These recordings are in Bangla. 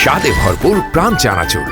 স্বাদে ভরপুর প্রাণ চানাচুর।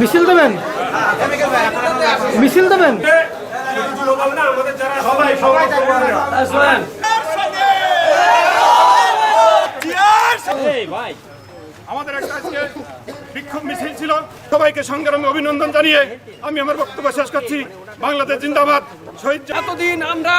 মিছিল দেবেন? মিছিল দেবেন? আমাদের একটা আজকে বিক্ষোভ মিছিল ছিল। সবাইকে সংগ্রামে অভিনন্দন জানিয়ে আমি আমার বক্তব্য শেষ করছি। বাংলাদেশ জিন্দাবাদ। শহীদ এতদিন আমরা